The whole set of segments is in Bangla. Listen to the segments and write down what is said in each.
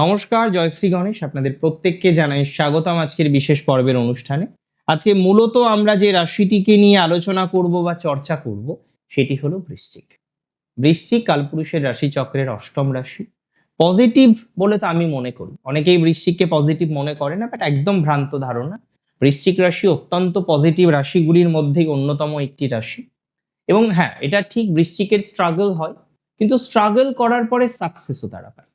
নমস্কার জয়শ্রী গণেশ। আপনাদের প্রত্যেককে জানাই স্বাগতম আজকের বিশেষ পর্বের অনুষ্ঠানে। আজকে মূলত আমরা যে রাশিটিকে নিয়ে আলোচনা করব বা চর্চা করব, সেটি হলো বৃশ্চিক। বৃশ্চিক কালপুরুষের রাশি চক্রের অষ্টম রাশি। পজিটিভ বলে তো আমি মনে করি। অনেকেই বৃশ্চিককে পজিটিভ মনে করে না, বাট একদম ভ্রান্ত ধারণা। বৃশ্চিক রাশি অত্যন্ত পজিটিভ রাশিগুলির মধ্যেই অন্যতম একটি রাশি। এবং হ্যাঁ এটা ঠিক বৃশ্চিকের স্ট্রাগল হয়, কিন্তু স্ট্রাগল করার পরে সাকসেসও তারা পায়।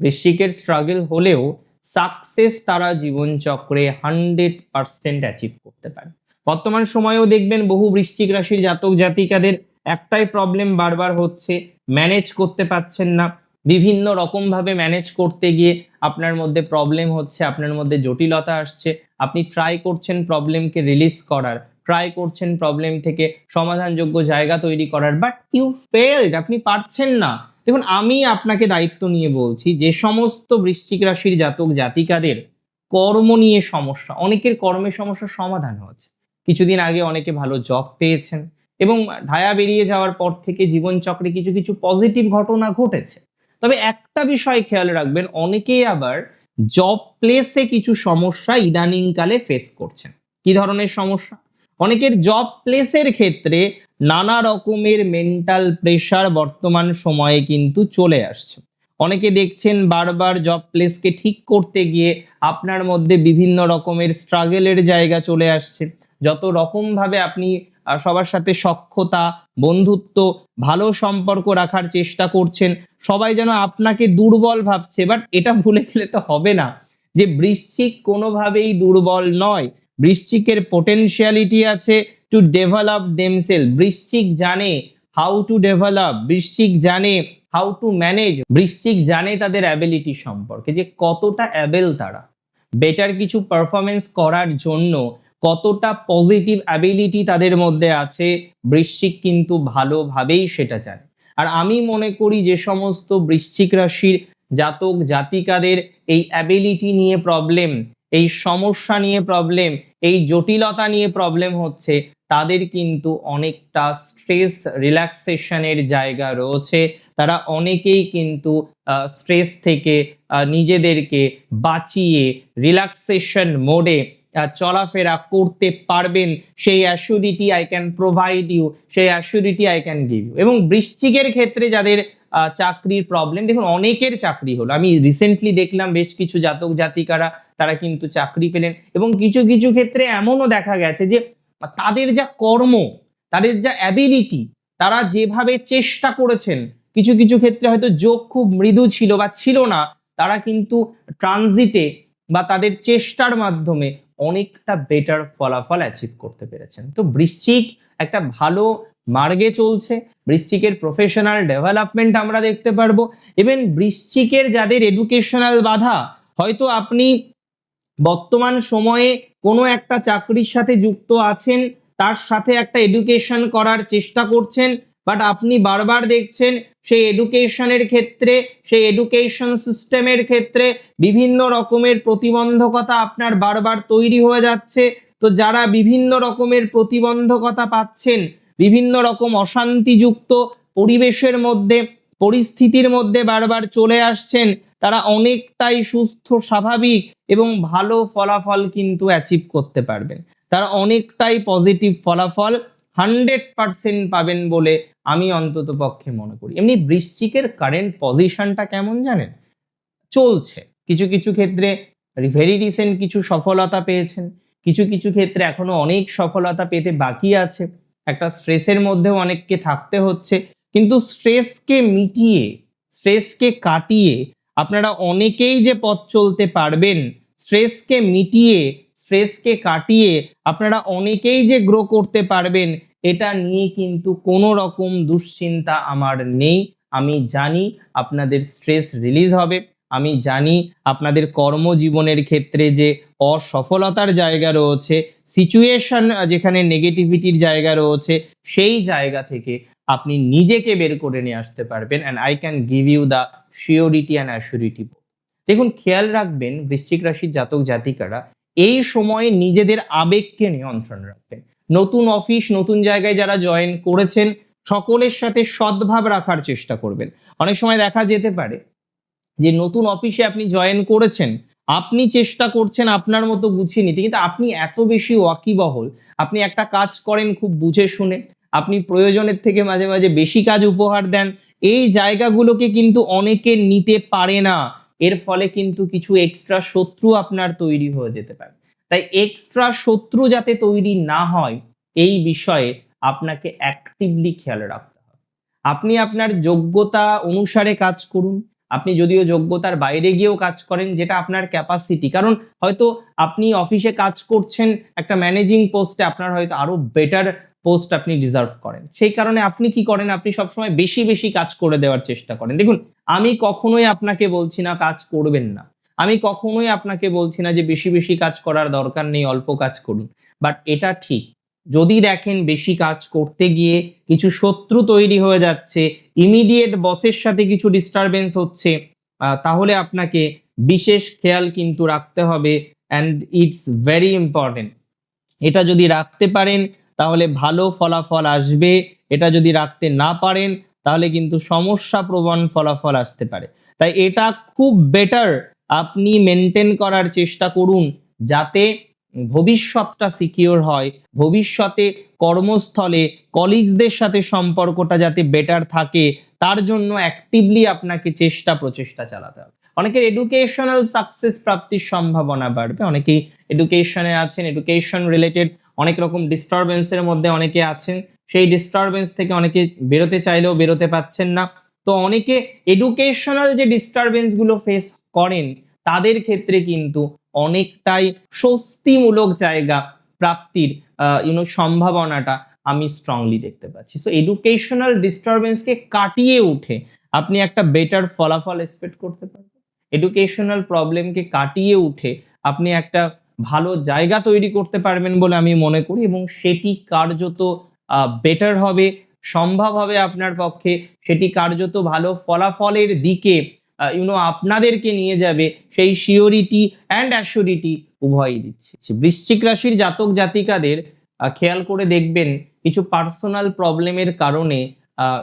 বৃশ্চিকের স্ট্রাগল হলেও সাকসেস তারা জীবনচক্রে হান্ড্রেড পার্সেন্ট অ্যাচিভ করতে পারে। বর্তমান সময়েও দেখবেন বহু বৃশ্চিক রাশির জাতক জাতিকাদের একটাই প্রবলেম বারবার হচ্ছে ম্যানেজ করতে পারছেন না। বিভিন্ন রকমভাবে ম্যানেজ করতে গিয়ে আপনার মধ্যে প্রবলেম হচ্ছে, আপনার মধ্যে জটিলতা আসছে। আপনি ট্রাই করছেন প্রবলেমকে রিলিজ করার ট্রাই করছেন প্রবলেম থেকে সমাধানযোগ্য জায়গা তৈরি করার বাট ইউ ফেলড আপনি পারছেন না। দেখুন, আমি আপনাকে দায়িত্ব নিয়ে বলছি, যে সমস্ত বৃশ্চিক রাশির জাতক জাতিকাদের কর্ম নিয়ে সমস্যা, অনেকের কর্মের সমস্যার সমাধান হচ্ছে কিছুদিন আগে অনেকে ভালো জব পেয়েছেন এবং ঢায়া বেরিয়ে যাওয়ার পর থেকে জীবনচক্রে কিছু কিছু পজিটিভ ঘটনা ঘটেছে। তবে একটা বিষয় খেয়াল রাখবেন, অনেকেই আবার জব প্লেসে কিছু সমস্যা ইদানিংকালে ফেস করছেন। কি ধরনের সমস্যা? অনেকের জব প্লেসের ক্ষেত্রে নানা রকমের মেন্টাল প্রেশার বর্তমান সময়ে কিন্তু চলে আসছে। অনেকে দেখছেন বারবার জব প্লেসকে ঠিক করতে গিয়ে আপনার মধ্যে বিভিন্ন রকমের স্ট্রাগেলের জায়গা চলে আসছে। যত রকমভাবে আপনি সবার সাথে সক্ষতা, বন্ধুত্ব, ভালো সম্পর্ক রাখার চেষ্টা করছেন, সবাই যেন আপনাকে দুর্বল ভাবছে বাট এটা ভুলে গেলে তো হবে না। যে বৃশ্চিক কোনোভাবেই দুর্বল নয়, বৃশ্চিকের পোটেনশিয়ালিটি আছে টু ডেভেলপ দেমসেল বৃশ্চিক জানে হাউ টু ডেভেলপ বৃশ্চিক জানে হাউ টু ম্যানেজ বৃশ্চিক জানে তাদের অ্যাবিলিটি সম্পর্কে, যে কতটা অ্যাবেল তারা। বেটার কিছু পারফরমেন্স করার জন্য কতটা পজিটিভ অ্যাবিলিটি তাদের মধ্যে আছে, বৃশ্চিক কিন্তু ভালোভাবেই সেটা জানে। আর আমি মনে করি যে সমস্ত বৃশ্চিক রাশির জাতক, জাতিকাদের এই অ্যাবিলিটি নিয়ে প্রবলেম এই সমস্যা নিয়ে প্রবলেম এই জটিলতা নিয়ে প্রবলেম হচ্ছে তাদের কিন্তু অনেকটা স্ট্রেস রিল্যাক্সেশনের জায়গা রয়েছে। তারা অনেকেই কিন্তু স্ট্রেস থেকে নিজেদেরকে বাঁচিয়ে রিল্যাক্সেশন মোডে চলাফেরা করতে পারবেন। সেই assurity I can provide you সেই assurity I can give you এবং বৃশ্চিকের ক্ষেত্রে যাদের চাকরির প্রবলেম দেখুন অনেকের চাকরি হলো। আমি রিসেন্টলি দেখলাম বেশ কিছু জাতক জাতিকারা তারা কিন্তু চাকরি পেলেন। এবং কিছু কিছু ক্ষেত্রে এমনও দেখা গেছে যে তাদের যা কর্ম, তাদের যা অ্যাবিলিটি তারা যেভাবে চেষ্টা করেছেন, কিছু কিছু ক্ষেত্রে হয়তো যোগ খুব মৃদু ছিল বা ছিল না, তারা কিন্তু ট্রানজিটে বা তাদের চেষ্টার মাধ্যমে অনেকটা বেটার ফলাফল অ্যাচিভ করতে পেরেছেন। তো বৃশ্চিক একটা ভালো মার্গে চলছে, বৃশ্চিকের প্রফেশনাল ডেভেলপমেন্ট আমরা দেখতে পারব। ইভেন বৃশ্চিকের যাদের এডুকেশনাল বাধা, হয়তো আপনি বর্তমান সময়ে কোনো একটা চাকরির সাথে যুক্ত আছেন, তার সাথে একটা এডুকেশন করার চেষ্টা করছেন বাট আপনি বারবার দেখছেন সেই এডুকেশনের ক্ষেত্রে, সেই এডুকেশন সিস্টেমের ক্ষেত্রে বিভিন্ন রকমের প্রতিবন্ধকতা আপনার বারবার তৈরি হয়ে যাচ্ছে। তো যারা বিভিন্ন রকমের প্রতিবন্ধকতা পাচ্ছেন, বিভিন্ন রকম অশান্তিযুক্ত পরিবেশের মধ্যে, পরিস্থিতির মধ্যে বারবার চলে আসছেন তারা অনেকটাই সুস্থ, স্বাভাবিক এবং ভালো ফলাফল কিন্তু অ্যাচিভ করতে পারবেন। তারা অনেকটাই পজিটিভ ফলাফল হান্ড্রেড পার্সেন্ট পাবেন বলে আমি অন্তত পক্ষে মনে করি। এমনি বৃশ্চিকের কারেন্ট পজিশনটা কেমন জানেন? চলছে। কিছু কিছু ক্ষেত্রে ভেরি রিসেন্ট কিছু সফলতা পেয়েছেন। কিছু কিছু ক্ষেত্রে এখনও অনেক সফলতা পেতে বাকি আছে। একটা স্ট্রেসের মধ্যেও অনেককে থাকতে হচ্ছে। কিন্তু স্ট্রেসকে মিটিয়ে স্ট্রেসকে কাটিয়ে আপনারা অনেকেই যে পথ চলতে পারবেন, স্ট্রেসকে মিটিয়ে, স্ট্রেসকে কাটিয়ে আপনারা অনেকেই যে গ্রো করতে পারবেন, এটা নিয়ে কিন্তু কোনো রকম দুশ্চিন্তা আমার নেই। আমি জানি আপনাদের স্ট্রেস রিলিজ হবে। আমি জানি আপনাদের কর্মজীবনের ক্ষেত্রে যে অসফলতার জায়গা রয়েছে সিচুয়েশন যেখানে নেগেটিভিটির জায়গা রয়েছে, সেই জায়গা থেকে আপনি নিজেকে বের করে নিয়ে আসতে পারবেন and I can give you the surety and assurity দেখুন, খেয়াল রাখবেন, বৃশ্চিক রাশির জাতক জাতিকারা এই সময়ে নিজেদের আবেগকে নিয়ন্ত্রণ রাখবেন। নতুন অফিস নতুন জায়গায় যারা জয়েন করেছেন, সকলের সাথে সদ্ভাব রাখার চেষ্টা করবেন। অনেক সময় দেখা যেতে পারে যে নতুন অফিসে আপনি জয়েন করেছেন, আপনি চেষ্টা করছেন আপনার মতো গুছিয়ে নিতে, কিন্তু আপনি এত বেশি ওয়াকিবহল, আপনি একটা কাজ করেন খুব বুঝে শুনে আপনি প্রয়োজনের থেকে মাঝে মাঝে বেশি কাজ উপহার দেন, এই জায়গাগুলোকে কিন্তু অনেকে নিতে পারে না। এর ফলে কিন্তু কিছু এক্সট্রা শত্রু আপনার তৈরি হয়ে যেতে পারে। তাই এক্সট্রা শত্রু যাতে তৈরি না হয়, এই বিষয়ে আপনাকে অ্যাক্টিভলি খেয়াল রাখতে হবে। আপনি আপনার যোগ্যতা অনুসারে কাজ করুন। আপনি যদিও যোগ্যতার বাইরে গিয়েও কাজ করেন, যেটা আপনার ক্যাপাসিটি কারণ হয়তো আপনি অফিসে কাজ করছেন, একটা ম্যানেজিং পোস্টে আপনার হয়তো আরও বেটার পোস্ট আপনি ডিজার্ভ করেন। সেই কারণে আপনি কি করেন? আপনি সবসময় বেশি বেশি কাজ করে দেওয়ার চেষ্টা করেন। দেখুন, আমি কখনোই আপনাকে বলছি না কাজ করবেন না। আমি কখনোই আপনাকে বলছি না যে বেশি বেশি কাজ করার দরকার নেই, অল্প কাজ করুন। বাট এটা ঠিক। যদি দেখেন বেশি কাজ করতে গিয়ে কিছু শত্রু তৈরি হয়ে যাচ্ছে ইমিডিয়েট বসের সাথে কিছু ডিস্টারবেন্স হচ্ছে তাহলে আপনাকে বিশেষ খেয়াল কিন্তু রাখতে হবে অ্যান্ড ইটস ভেরি ইম্পর্টেন্ট এটা যদি রাখতে পারেন তাহলে ভালো ফলাফল আসবে। এটা যদি রাখতে না পারেন, তাহলে কিন্তু সমস্যা প্রবণ ফলাফল আসতে পারে। তাই এটা খুব বেটার আপনি মেনটেন করার চেষ্টা করুন যাতে ভবিষ্যৎটা সিকিওর হয়, ভবিষ্যতে কর্মস্থলে কলিগসদের সাথে সম্পর্কটা যাতে বেটার থাকে, তার জন্য অ্যাক্টিভলি আপনাকে চেষ্টা প্রচেষ্টা চালাতে হবে। অনেকের এডুকেশনাল সাকসেস প্রাপ্তির সম্ভাবনা বাড়বে, অনেকেই এডুকেশনে আছেন এডুকেশন রিলেটেড অনেক রকম ডিস্টারবেন্সের মধ্যে অনেকে আছেন। সেই ডিস্টারবেন্স থেকে অনেকে বেরোতে চাইলেও বেরোতে পাচ্ছেন না। তো অনেকে এডুকেশনাল যে ডিস্টারবেন্সগুলো ফেস করেন, তাদের ক্ষেত্রে কিন্তু অনেকটাই স্বস্তিমূলক জায়গা প্রাপ্তির ইউনো সম্ভাবনাটা আমি স্ট্রংলি দেখতে পাচ্ছি। সো এডুকেশনাল ডিস্টারবেন্সকে কাটিয়ে উঠে আপনি একটা বেটার ফলাফল এক্সপেক্ট করতে পারবেন। এডুকেশনাল প্রবলেমকে কাটিয়ে উঠে আপনি একটা ভালো জায়গা তৈরি করতে পারবেন বলে আমি মনে করি এবং সেটি কার্যত বেটার হবে, সম্ভব হবে আপনার পক্ষে। সেটি কার্যত ভালো ফলাফলের দিকে ইউনো আপনাদেরকে নিয়ে যাবে। সেই শিওরিটি অ্যান্ড অ্যাসিওরিটি উভয়ই দিচ্ছে। বৃশ্চিক রাশির জাতক জাতিকাদের খেয়াল করে দেখবেন কিছু পার্সোনাল প্রবলেমের কারণে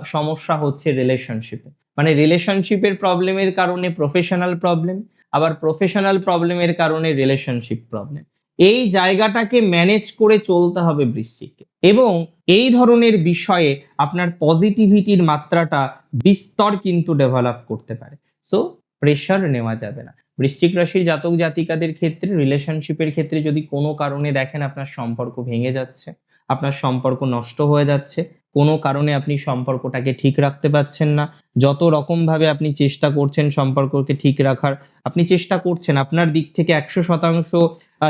সমস্যা হচ্ছে রিলেশনশিপে মানে রিলেশনশিপের প্রবলেমের কারণে প্রফেশনাল প্রবলেম আবার প্রফেশনাল প্রবলেমের কারণে রিলেশনশিপ প্রবলেম এই জায়গাটাকে ম্যানেজ করে চলতে হবে বৃশ্চিককে। এবং এই ধরনের বিষয়ে আপনার পজিটিভিটির মাত্রাটা বিস্তর কিন্তু ডেভেলপ করতে পারে। সো প্রেশার নেওয়া যাবে না। বৃশ্চিক রাশির জাতক জাতিকাদের ক্ষেত্রে রিলেশনশিপের ক্ষেত্রে যদি কোনো কারণে দেখেন আপনার সম্পর্ক ভেঙে যাচ্ছে, আপনার সম্পর্ক নষ্ট হয়ে যাচ্ছে কোনো কারণে আপনি সম্পর্কটাকে ঠিক রাখতে পারছেন না। যত রকম ভাবে আপনি চেষ্টা করছেন সম্পর্ককে ঠিক রাখার, আপনি চেষ্টা করছেন, আপনার দিক থেকে একশো শতাংশ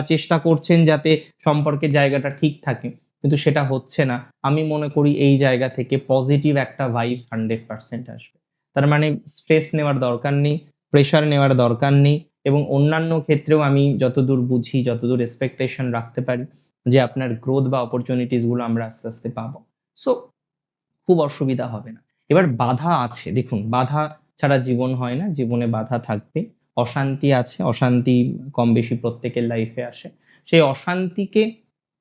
চেষ্টা করছেন যাতে সম্পর্কের জায়গাটা ঠিক থাকে। কিন্তু সেটা হচ্ছে না। আমি মনে করি এই জায়গা থেকে পজিটিভ একটা ভাইবস হান্ড্রেড পার্সেন্ট আসবে। তার মানে স্ট্রেস নেওয়ার দরকার নেই, প্রেশার নেওয়ার দরকার নেই এবং অন্যান্য ক্ষেত্রেও আমি যতদূর বুঝি, যতদূর এক্সপেকটেশন রাখতে পারি যে আপনার গ্রোথ বা অপরচুনিটিসগুলো আমরা আস্তে আস্তে পাবো। সো খুব অসুবিধা হবে না। এবার বাধা আছে, দেখুন, বাধা ছাড়া জীবন হয় না, জীবনে বাধা থাকবে। অশান্তি আছে, অশান্তি কম বেশি প্রত্যেকের লাইফে আসে। সেই অশান্তিকে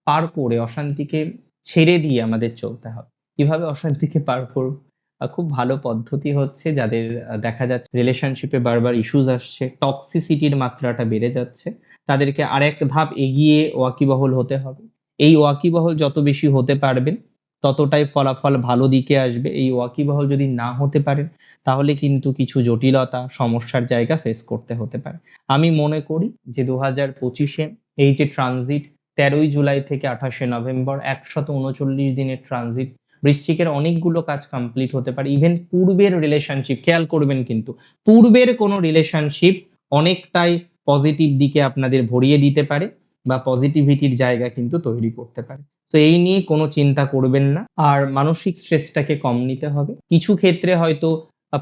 পার করে, অশান্তিকে ছেড়ে দিয়ে আমাদের চলতে হবে। কীভাবে অশান্তিকে পার করব? খুব ভালো পদ্ধতি হচ্ছে যাদের দেখা যাচ্ছে রিলেশনশিপে বারবার ইস্যুজ আসছে টক্সিসিটির মাত্রাটা বেড়ে যাচ্ছে। তাদেরকে আরেক ধাপ এগিয়ে ওয়াকিবহল হতে হবে। এই ওয়াকিবহল যত বেশি হতে পারবেন ততটাই ফলাফল ভালো দিকে আসবে। এই ওয়াকিবহল যদি না হতে পারেন তাহলে কিন্তু কিছু জটিলতা, সমস্যার জায়গা ফেস করতে হতে পারে। আমি মনে করি যে দু হাজার পঁচিশে এই যে ট্রানজিট তেরোই জুলাই থেকে আঠাশে নভেম্বর, একশত উনচল্লিশ দিনের ট্রানজিট বৃশ্চিকের অনেকগুলো কাজ কমপ্লিট হতে পারে। ইভেন পূর্বের রিলেশনশিপ খেয়াল করবেন কিন্তু, পূর্বের কোনো রিলেশনশিপ অনেকটাই পজিটিভ দিকে আপনাদের ভরিয়ে দিতে পারে বা পজিটিভিটির জায়গা কিন্তু তৈরি করতে পারে। সো এই নিয়ে কোনো চিন্তা করবেন না। আর মানসিক স্ট্রেসটাকে কম নিতে হবে। কিছু ক্ষেত্রে হয়তো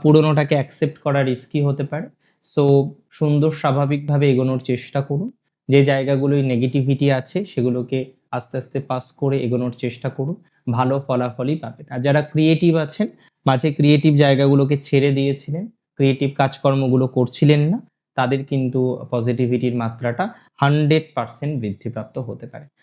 পুরোনোটাকে অ্যাকসেপ্ট করা রিস্কি হতে পারে। সো সুন্দর স্বাভাবিকভাবে এগোনোর চেষ্টা করুন। যে জায়গাগুলোয় নেগেটিভিটি আছে, সেগুলোকে আস্তে আস্তে পাস করে এগোনোর চেষ্টা করুন। ভালো ফলাফলই পাবেন। আর যারা ক্রিয়েটিভ আছেন, মাঝে ক্রিয়েটিভ জায়গাগুলোকে ছেড়ে দিয়েছিলেন ক্রিয়েটিভ কাজকর্মগুলো করছিলেন না, তাদের কিন্তু পজিটিভিটির মাত্রাটা হান্ড্রেড পার্সেন্ট বৃদ্ধিপ্রাপ্ত হতে পারে।